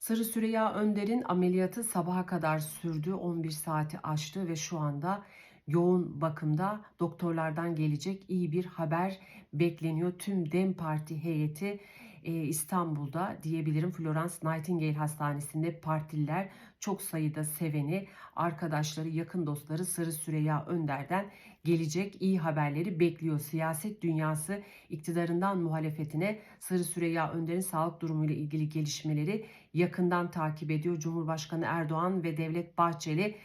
Sarı Süreyya Önder'in ameliyatı sabaha kadar sürdü. 11 saati aştı ve şu anda yoğun bakımda doktorlardan gelecek iyi bir haber bekleniyor. Tüm DEM Parti heyeti e, İstanbul'da diyebilirim Florence Nightingale Hastanesi'nde partililer çok sayıda seveni, arkadaşları, yakın dostları Sarı Süreyya Önder'den gelecek iyi haberleri bekliyor. Siyaset dünyası iktidarından muhalefetine Sarı Süreyya Önder'in sağlık durumuyla ilgili gelişmeleri yakından takip ediyor. Cumhurbaşkanı Erdoğan ve Devlet Bahçeli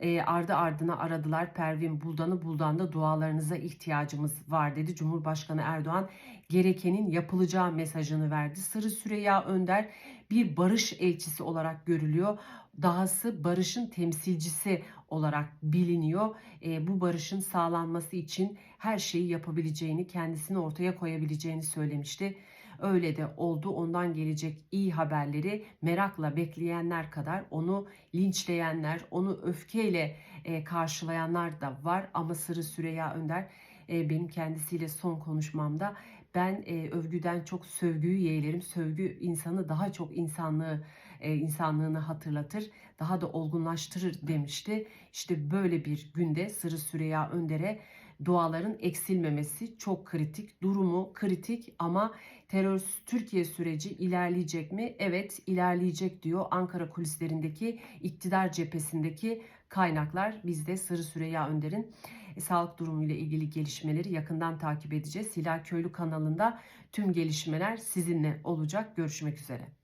e, ardı ardına aradılar. Pervin Buldan'ı Buldan'da dualarınıza ihtiyacımız var dedi. Cumhurbaşkanı Erdoğan gerekenin yapılacağı mesajını verdi. Sarı Süreyya Önder bir barış elçisi olarak görülüyor. Dahası barışın temsilcisi olarak biliniyor. E, bu barışın sağlanması için her şeyi yapabileceğini, kendisini ortaya koyabileceğini söylemişti. Öyle de oldu. Ondan gelecek iyi haberleri merakla bekleyenler kadar onu linçleyenler, onu öfkeyle e, karşılayanlar da var. Ama Sırrı Süreyya Önder e, benim kendisiyle son konuşmamda ben e, övgüden çok sövgüyü yeğlerim. Sövgü insanı daha çok insanlığı e, insanlığını hatırlatır, daha da olgunlaştırır demişti. İşte böyle bir günde Sırrı Süreyya Önder'e duaların eksilmemesi çok kritik. Durumu kritik ama terörsüz Türkiye süreci ilerleyecek mi? Evet ilerleyecek diyor Ankara kulislerindeki iktidar cephesindeki kaynaklar. Biz de Sırrı Süreyya Önder'in e, sağlık durumuyla ilgili gelişmeleri yakından takip edeceğiz. Hilal Köylü kanalında tüm gelişmeler sizinle olacak. Görüşmek üzere.